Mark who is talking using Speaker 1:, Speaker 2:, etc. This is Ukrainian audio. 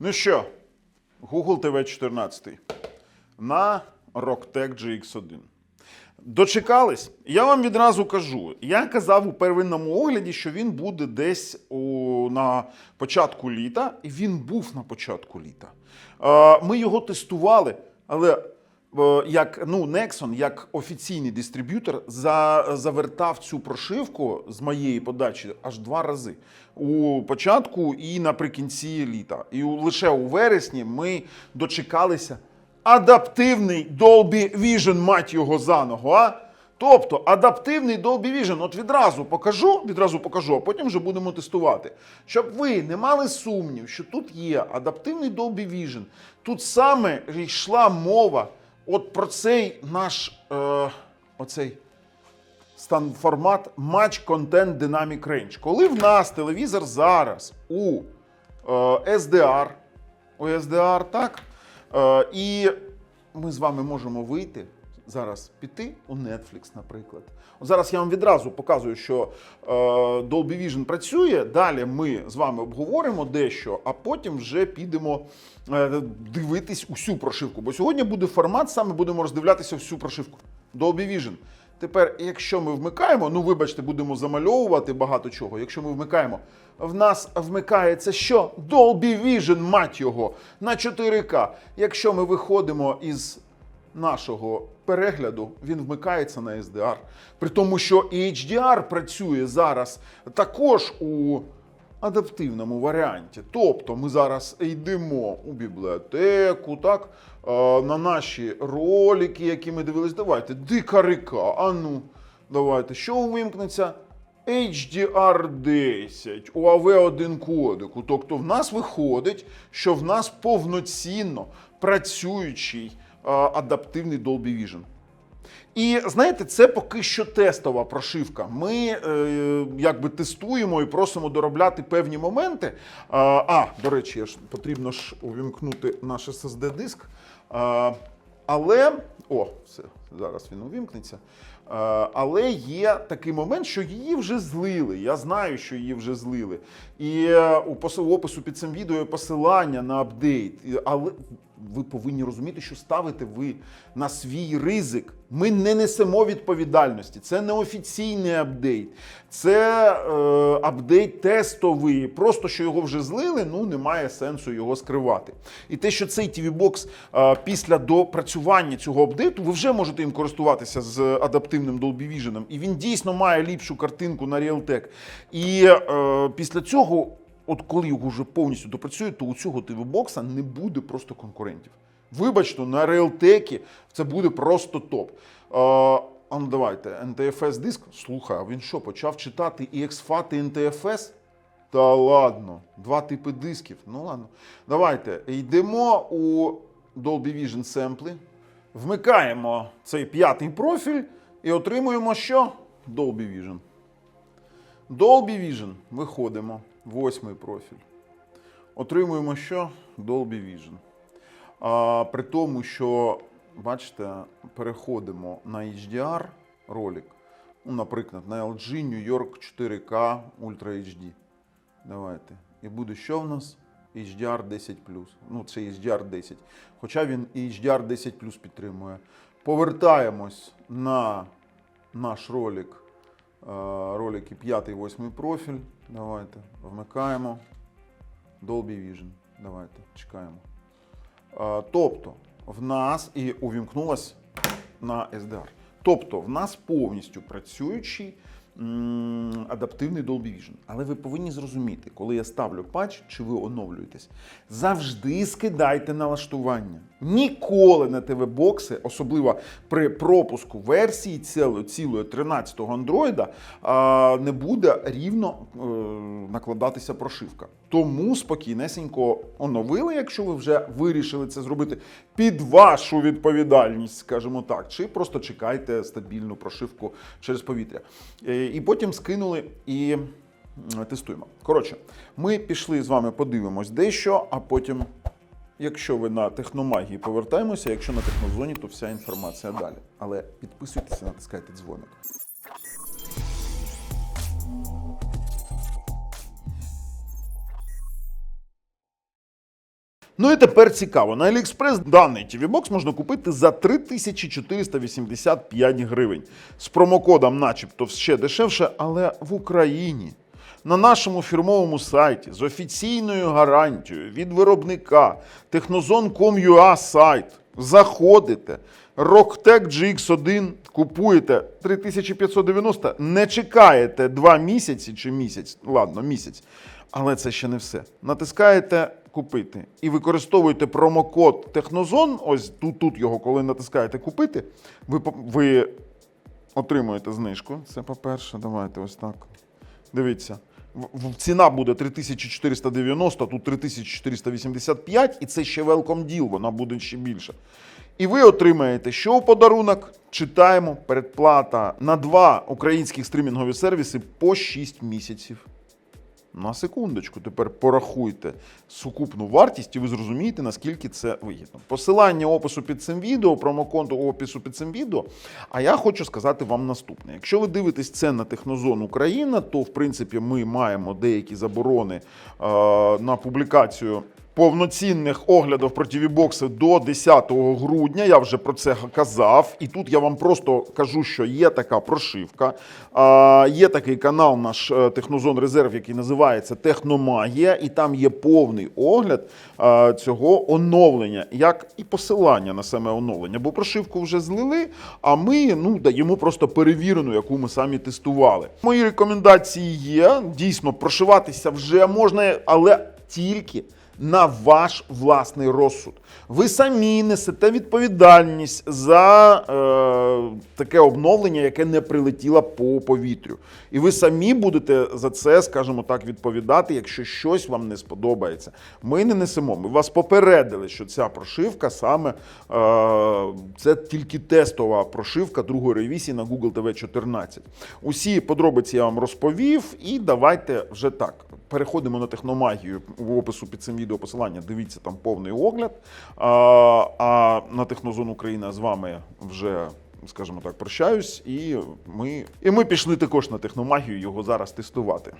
Speaker 1: Ну що, Google TV 14 на Rocktech GX1. Дочекались? Я вам відразу кажу. Я казав у первинному огляді, що він буде десь у, на початку літа, і він був на початку літа. Е, ми його тестували, але як ну, Nexon, як офіційний дистриб'ютор, за, завертав цю прошивку з моєї подачі аж два рази. У початку і наприкінці літа. І лише у вересні ми дочекалися адаптивний Dolby Vision, мать його за ногу, а? Тобто адаптивний Dolby Vision, от відразу покажу, відразу покажу, а потім вже будемо тестувати. Щоб ви не мали сумнів, що тут є адаптивний Dolby Vision. Тут саме йшла мова от про цей наш е, оцей стан формат матч контент Dynamic Range. Коли в нас телевізор зараз у е, SDR, у SDR, так? Е, і ми з вами можемо вийти зараз піти у Netflix, наприклад. От зараз я вам відразу показую, що е, Dolby Vision працює. Далі ми з вами обговоримо дещо, а потім вже підемо е, дивитись усю прошивку. Бо сьогодні буде формат, саме будемо роздивлятися всю прошивку. Dolby Vision. Тепер, якщо ми вмикаємо, ну вибачте, будемо замальовувати багато чого. Якщо ми вмикаємо, в нас вмикається що? Dolby Vision, мать його, на 4К. Якщо ми виходимо із нашого перегляду, він вмикається на SDR. При тому, що HDR працює зараз також у адаптивному варіанті. Тобто ми зараз йдемо у бібліотеку, так, е, на наші ролики, які ми дивились. Давайте, дика река, а ну, давайте, що вимкнеться? HDR10 у AV1 кодику. Тобто в нас виходить, що в нас повноцінно працюючий адаптивний Dolby Vision. І знаєте, це поки що тестова прошивка. Ми е, якби тестуємо і просимо доробляти певні моменти. А, а до речі, ж потрібно ж увімкнути наш SSD-диск. Але о, все, зараз він увімкнеться. Але є такий момент, що її вже злили. Я знаю, що її вже злили. І е, у опису під цим відео є посилання на апдейт. Але ви повинні розуміти, що ставите ви на свій ризик. Ми не несемо відповідальності. Це не офіційний апдейт, це е, апдейт тестовий. Просто що його вже злили, ну немає сенсу його скривати. І те, що цей TV Box е, після допрацювання цього апдейту, ви вже можете їм користуватися з адаптивним Dolby Vision. І він дійсно має ліпшу картинку на Realtek. І е, після цього. От коли його вже повністю допрацюють, то у цього TV-бокса не буде просто конкурентів. Вибачте, на Realtek це буде просто топ. Е, а ну давайте, NTFS диск. Слухай, а він що, почав читати і і NTFS? Та ладно, два типи дисків. Ну ладно. Давайте йдемо у Dolby Vision семпли, вмикаємо цей п'ятий профіль і отримуємо що? Dolby Vision. Dolby Vision. Виходимо. Восьмий профіль. Отримуємо що? Dolby Vision. А, при тому, що, бачите, переходимо на HDR ролик. Ну, наприклад, на LG New York 4K Ultra HD. Давайте. І буде що в нас? HDR 10 Ну, це HDR 10. Хоча він і HDR 10 підтримує. Повертаємось на наш ролик. Ролики 5-8 профіль. Давайте. Вмикаємо. Dolby Vision. Давайте, чекаємо. Е, Тобто, в нас і увімкнулась на SDR. Тобто, в нас повністю працюючий адаптивний Dolby Vision. Але ви повинні зрозуміти, коли я ставлю патч, чи ви оновлюєтесь, завжди скидайте налаштування. Ніколи на ТВ-бокси, особливо при пропуску версії цілої, цілої 13-го андроїда, не буде рівно е, накладатися прошивка. Тому спокійнесенько оновили, якщо ви вже вирішили це зробити під вашу відповідальність, скажімо так, чи просто чекайте стабільну прошивку через повітря. І потім скинули і тестуємо. Коротше, ми пішли з вами, подивимось дещо, а потім, якщо ви на техномагії повертаємося, якщо на технозоні, то вся інформація далі. Але підписуйтеся, натискайте дзвоник. Ну і тепер цікаво. На AliExpress даний TV Box можна купити за 3485 гривень. З промокодом, начебто, ще дешевше, але в Україні. На нашому фірмовому сайті з офіційною гарантією від виробника Technozone.com.ua сайт. Заходите, Rocktech GX1 купуєте 3590, не чекаєте 2 місяці чи місяць, ладно, місяць. Але це ще не все. Натискаєте купити і використовуєте промокод Технозон. Ось тут, тут його, коли натискаєте купити, ви, ви отримуєте знижку. Це по-перше, давайте ось так. Дивіться. Ціна буде 3490, тут 3485, і це ще welcome deal, вона буде ще більше. І ви отримаєте, що у подарунок читаємо передплата на два українських стрімінгові сервіси по 6 місяців. На секундочку, тепер порахуйте сукупну вартість, і ви зрозумієте, наскільки це вигідно. Посилання опису під цим відео, промокод опису під цим відео. А я хочу сказати вам наступне: якщо ви дивитесь це на Технозон Україна, то в принципі ми маємо деякі заборони е, на публікацію. Повноцінних оглядів про TV-бокси до 10 грудня. Я вже про це казав. І тут я вам просто кажу, що є така прошивка. Є такий канал, наш е, Технозон Резерв, який називається Техномагія, і там є повний огляд а, цього оновлення, як і посилання на саме оновлення. Бо прошивку вже злили, а ми ну, даємо просто перевірену, яку ми самі тестували. Мої рекомендації є. Дійсно, прошиватися вже можна, але тільки на ваш власний розсуд. Ви самі несете відповідальність за е, таке обновлення, яке не прилетіло по повітрю. І ви самі будете за це, скажімо так, відповідати, якщо щось вам не сподобається. Ми не несемо. Ми вас попередили, що ця прошивка саме е, це тільки тестова прошивка другої ревізії на Google TV 14. Усі подробиці я вам розповів, і давайте вже так. Переходимо на техномагію в опису під цим відео посилання. Дивіться там повний огляд. А, а на Технозон Україна з вами вже, скажімо так, прощаюсь, і ми, і ми пішли також на техномагію його зараз тестувати.